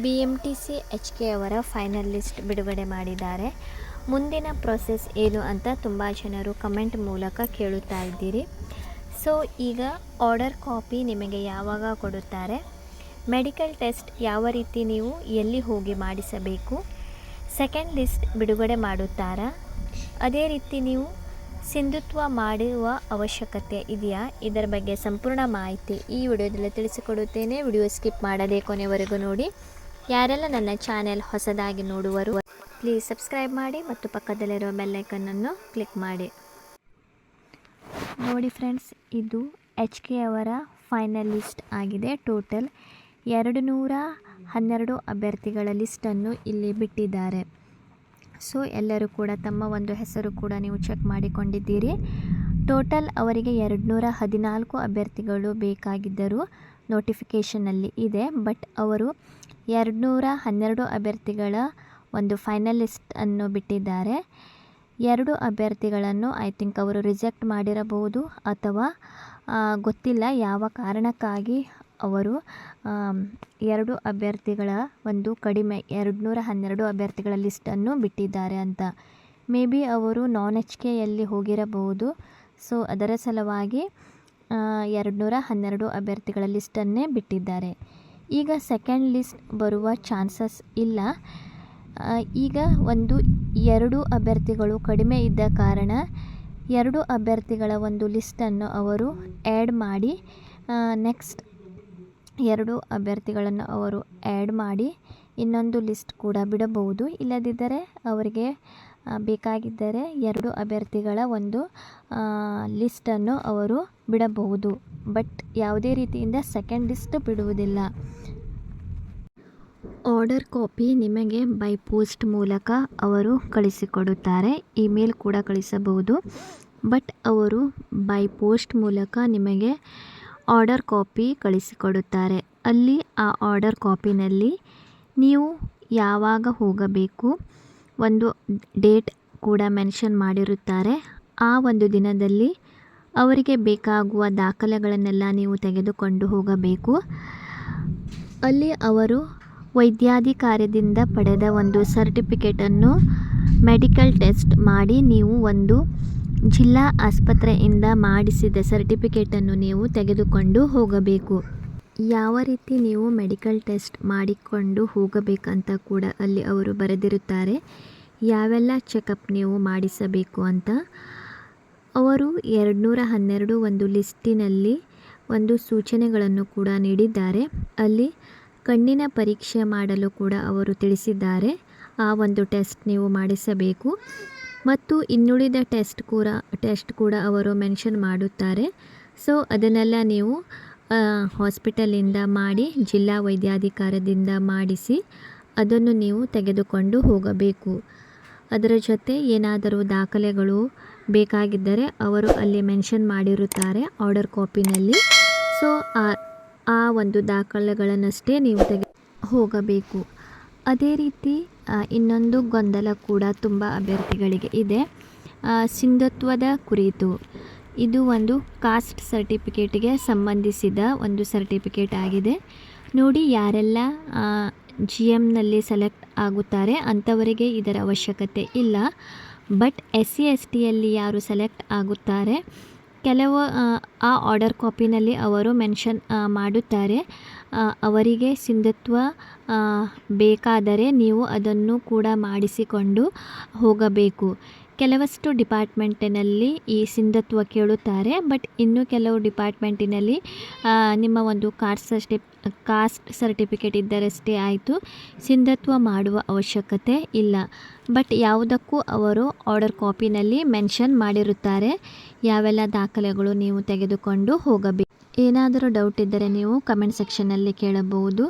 B M T C H K ಅವರ final list ಬಿಡುಗಡೆ ಮಾಡಿದ್ದಾರೆ. ಮುಂದಿನ ಪ್ರೊಸೆಸ್ ಏನು ಅಂತ ತುಂಬ ಜನರು ಕಮೆಂಟ್ ಮೂಲಕ ಕೇಳುತ್ತಾ ಇದ್ದೀರಿ. ಸೊ ಈಗ ಆರ್ಡರ್ ಕಾಪಿ ನಿಮಗೆ ಯಾವಾಗ ಕೊಡುತ್ತಾರೆ? ಮೆಡಿಕಲ್ ಟೆಸ್ಟ್ ಯಾವ ರೀತಿ ನೀವು ಎಲ್ಲಿ ಹೋಗಿ ಮಾಡಿಸಬೇಕು? ಸೆಕೆಂಡ್ ಲಿಸ್ಟ್ ಬಿಡುಗಡೆ ಮಾಡುತ್ತಾರಾ? ಅದೇ ರೀತಿ ನೀವು ಸಿಂಧುತ್ವ ಮಾಡುವ ಅವಶ್ಯಕತೆ ಇದೆಯಾ? ಇದರ ಬಗ್ಗೆ ಸಂಪೂರ್ಣ ಮಾಹಿತಿ ಈ ವಿಡಿಯೋದಲ್ಲಿ ತಿಳಿಸಿಕೊಡುತ್ತೇನೆ. ವಿಡಿಯೋ ಸ್ಕಿಪ್ ಮಾಡದೆ ಕೊನೆವರೆಗೂ ನೋಡಿ. ಯಾರೆಲ್ಲ ನನ್ನ ಚಾನೆಲ್ ಹೊಸದಾಗಿ ನೋಡುವರು ಪ್ಲೀಸ್ ಸಬ್ಸ್ಕ್ರೈಬ್ ಮಾಡಿ ಮತ್ತು ಪಕ್ಕದಲ್ಲಿರುವ ಬೆಲ್ಲೈಕನ್ನನ್ನು ಕ್ಲಿಕ್ ಮಾಡಿ. ನೋಡಿ ಫ್ರೆಂಡ್ಸ್ ಇದು ಎಚ್ ಕೆ ಅವರ ಫೈನಲ್ ಲಿಸ್ಟ್ ಆಗಿದೆ. ಟೋಟಲ್ ಎರಡು ನೂರ ಹನ್ನೆರಡು ಅಭ್ಯರ್ಥಿಗಳ ಲಿಸ್ಟನ್ನು ಇಲ್ಲಿ ಬಿಟ್ಟಿದ್ದಾರೆ. ಸೊ ಎಲ್ಲರೂ ಕೂಡ ತಮ್ಮ ಒಂದು ಹೆಸರು ಕೂಡ ನೀವು ಚೆಕ್ ಮಾಡಿಕೊಂಡಿದ್ದೀರಿ. ಟೋಟಲ್ ಅವರಿಗೆ ಎರಡು ನೂರ ಹದಿನಾಲ್ಕು ಅಭ್ಯರ್ಥಿಗಳು ಬೇಕಾಗಿದ್ದರು. ನೋಟಿಫಿಕೇಷನಲ್ಲಿ ಇದೆ ಬಟ್ ಅವರು ಎರಡು ನೂರ ಹನ್ನೆರಡು ಅಭ್ಯರ್ಥಿಗಳ ಒಂದು ಫೈನಲ್ ಲಿಸ್ಟನ್ನು ಬಿಟ್ಟಿದ್ದಾರೆ. ಎರಡು ಅಭ್ಯರ್ಥಿಗಳನ್ನು ಐ ಥಿಂಕ್ ಅವರು ರಿಜೆಕ್ಟ್ ಮಾಡಿರಬಹುದು ಅಥವಾ ಗೊತ್ತಿಲ್ಲ ಯಾವ ಕಾರಣಕ್ಕಾಗಿ ಅವರು ಎರಡು ಅಭ್ಯರ್ಥಿಗಳ ಒಂದು ಕಡಿಮೆ ಎರಡು ನೂರ ಹನ್ನೆರಡು ಅಭ್ಯರ್ಥಿಗಳ ಲಿಸ್ಟನ್ನು ಬಿಟ್ಟಿದ್ದಾರೆ ಅಂತ. ಮೇ ಬಿ ಅವರು ನಾನ್ ಎಚ್ ಕೆಯಲ್ಲಿ ಹೋಗಿರಬಹುದು. ಸೊ ಅದರ ಸಲುವಾಗಿ ಎರಡು ನೂರ ಹನ್ನೆರಡು ಅಭ್ಯರ್ಥಿಗಳ ಲಿಸ್ಟನ್ನೇ ಬಿಟ್ಟಿದ್ದಾರೆ. ಈಗ ಸೆಕೆಂಡ್ ಲಿಸ್ಟ್ ಬರುವ ಚಾನ್ಸಸ್ ಇಲ್ಲ. ಈಗ ಒಂದು ಎರಡು ಅಭ್ಯರ್ಥಿಗಳು ಕಡಿಮೆ ಇದ್ದ ಕಾರಣ ಎರಡು ಅಭ್ಯರ್ಥಿಗಳ ಒಂದು ಲಿಸ್ಟನ್ನು ಅವರು ಆ್ಯಡ್ ಮಾಡಿ ನೆಕ್ಸ್ಟ್ ಎರಡು ಅಭ್ಯರ್ಥಿಗಳನ್ನು ಅವರು ಆ್ಯಡ್ ಮಾಡಿ ಇನ್ನೊಂದು ಲಿಸ್ಟ್ ಕೂಡ ಬಿಡಬಹುದು. ಇಲ್ಲದಿದ್ದರೆ ಅವರಿಗೆ ಬೇಕಾಗಿದ್ದರೆ ಎರಡು ಅಭ್ಯರ್ಥಿಗಳ ಒಂದು ಲಿಸ್ಟನ್ನು ಅವರು ಬಿಡಬಹುದು. ಬಟ್ ಯಾವುದೇ ರೀತಿಯಿಂದ ಸೆಕೆಂಡ್ ಲಿಸ್ಟ್ ಬಿಡುವುದಿಲ್ಲ. ಆರ್ಡರ್ ಕಾಪಿ ನಿಮಗೆ ಬೈ ಪೋಸ್ಟ್ ಮೂಲಕ ಅವರು ಕಳಿಸಿಕೊಡುತ್ತಾರೆ. ಇಮೇಲ್ ಕೂಡ ಕಳಿಸಬಹುದು. ಬಟ್ ಅವರು ಬೈ ಪೋಸ್ಟ್ ಮೂಲಕ ನಿಮಗೆ ಆರ್ಡರ್ ಕಾಪಿ ಕಳಿಸಿಕೊಡುತ್ತಾರೆ. ಅಲ್ಲಿ ಆ ಆರ್ಡರ್ ಕಾಪಿನಲ್ಲಿ ನೀವು ಯಾವಾಗ ಹೋಗಬೇಕು ಒಂದು ಡೇಟ್ ಕೂಡ ಮೆನ್ಷನ್ ಮಾಡಿರುತ್ತಾರೆ. ಆ ಒಂದು ದಿನದಲ್ಲಿ ಅವರಿಗೆ ಬೇಕಾಗುವ ದಾಖಲೆಗಳನ್ನೆಲ್ಲ ನೀವು ತೆಗೆದುಕೊಂಡು ಹೋಗಬೇಕು. ಅಲ್ಲಿ ಅವರು ವೈದ್ಯಾಧಿಕಾರದಿಂದ ಪಡೆದ ಒಂದು ಸರ್ಟಿಫಿಕೇಟನ್ನು ಮೆಡಿಕಲ್ ಟೆಸ್ಟ್ ಮಾಡಿ ನೀವು ಒಂದು ಜಿಲ್ಲಾ ಆಸ್ಪತ್ರೆಯಿಂದ ಮಾಡಿಸಿದ ಸರ್ಟಿಫಿಕೇಟನ್ನು ನೀವು ತೆಗೆದುಕೊಂಡು ಹೋಗಬೇಕು. ಯಾವ ರೀತಿ ನೀವು ಮೆಡಿಕಲ್ ಟೆಸ್ಟ್ ಮಾಡಿಕೊಂಡು ಹೋಗಬೇಕಂತ ಕೂಡ ಅಲ್ಲಿ ಅವರು ಬರೆದಿರುತ್ತಾರೆ. ಯಾವೆಲ್ಲ ಚೆಕಪ್ ನೀವು ಮಾಡಿಸಬೇಕು ಅಂತ? ಅವರು ಎರಡು ನೂರ ಹನ್ನೆರಡು ಒಂದು ಲಿಸ್ಟಿನಲ್ಲಿ ಒಂದು ಸೂಚನೆಗಳನ್ನು ಕೂಡ ನೀಡಿದ್ದಾರೆ. ಅಲ್ಲಿ ಕಣ್ಣಿನ ಪರೀಕ್ಷೆ ಮಾಡಲು ಕೂಡ ಅವರು ತಿಳಿಸಿದ್ದಾರೆ. ಆ ಒಂದು ಟೆಸ್ಟ್ ನೀವು ಮಾಡಿಸಬೇಕು. ಮತ್ತು ಇನ್ನುಳಿದ ಟೆಸ್ಟ್ ಕೂಡ ಟೆಸ್ಟ್ ಕೂಡ ಅವರು ಮೆನ್ಷನ್ ಮಾಡುತ್ತಾರೆ. ಸೊ, ಅದನ್ನೆಲ್ಲ ನೀವು ಹಾಸ್ಪಿಟಲಿಂದ ಮಾಡಿ, ಜಿಲ್ಲಾ ವೈದ್ಯಾಧಿಕಾರದಿಂದ ಮಾಡಿಸಿ, ಅದನ್ನು ನೀವು ತೆಗೆದುಕೊಂಡು ಹೋಗಬೇಕು. ಅದರ ಜೊತೆ ಏನಾದರೂ ದಾಖಲೆಗಳು ಬೇಕಾಗಿದ್ದರೆ ಅವರು ಅಲ್ಲಿ ಮೆನ್ಷನ್ ಮಾಡಿರುತ್ತಾರೆ ಆರ್ಡರ್ ಕಾಪಿನಲ್ಲಿ. ಸೊ, ಆ ಆ ಒಂದು ದಾಖಲೆಗಳನ್ನಷ್ಟೇ ನೀವು ತೆಗೆ, ಹೋಗಬೇಕು. ಅದೇ ರೀತಿ ಇನ್ನೊಂದು ಗೊಂದಲ ಕೂಡ ತುಂಬ ಅಭ್ಯರ್ಥಿಗಳಿಗೆ ಇದೆ. ಸಿಂಧುತ್ವದ ಕುರಿತು. ಇದು ಒಂದು ಕಾಸ್ಟ್ ಸರ್ಟಿಫಿಕೇಟ್ಗೆ ಸಂಬಂಧಿಸಿದ ಒಂದು ಸರ್ಟಿಫಿಕೇಟ್ ಆಗಿದೆ. ನೋಡಿ ಯಾರೆಲ್ಲ ಜಿ ಎಮ್ನಲ್ಲಿ ಸೆಲೆಕ್ಟ್ ಆಗುತ್ತಾರೆ. ಅಂಥವರಿಗೆ ಇದರ ಅವಶ್ಯಕತೆ ಇಲ್ಲ. ಬಟ್ ಎಸ್ ಸಿ ಎಸ್ ಟಿಯಲ್ಲಿ ಯಾರು ಸೆಲೆಕ್ಟ್ ಆಗುತ್ತಾರೆ? ಕೆಲವು ಆ, ಆರ್ಡರ್ ಕಾಪಿನಲ್ಲಿ ಅವರು ಮೆನ್ಷನ್ ಮಾಡುತ್ತಾರೆ. ಅವರಿಗೆ ಸಿಂಧುತ್ವ ಬೇಕಾದರೆ ನೀವು ಅದನ್ನು ಕೂಡ ಮಾಡಿಸಿಕೊಂಡು ಹೋಗಬೇಕು. ಕೆಲವಷ್ಟು ಡಿಪಾರ್ಟ್ಮೆಂಟಿನಲ್ಲಿ ಈ ಸಿಂಧುತ್ವ ಕೇಳುತ್ತಾರೆ, ಬಟ್ ಇನ್ನು ಕೆಲವು ಡಿಪಾರ್ಟ್ಮೆಂಟಿನಲ್ಲಿ ನಿಮ್ಮ ಒಂದು ಕಾಸ್ಟ್ ಸರ್ಟಿ, ಕಾಸ್ಟ್ ಸರ್ಟಿಫಿಕೇಟ್ ಇದ್ದರಷ್ಟೇ ಆಯಿತು. ಸಿಂಧುತ್ವ ಮಾಡುವ ಅವಶ್ಯಕತೆ ಇಲ್ಲ. ಬಟ್ ಯಾವುದಕ್ಕೂ ಅವರು ಆರ್ಡರ್ ಕಾಪಿನಲ್ಲಿ ಮೆನ್ಷನ್ ಮಾಡಿರುತ್ತಾರೆ. ಯಾವೆಲ್ಲ ದಾಖಲೆಗಳು ನೀವು ತೆಗೆದುಕೊಂಡು ಹೋಗಬೇಕು? ಏನಾದರೂ ಡೌಟ್ ಇದ್ದರೆ ನೀವು ಕಮೆಂಟ್ ಸೆಕ್ಷನ್ನಲ್ಲಿ ಕೇಳಬಹುದು.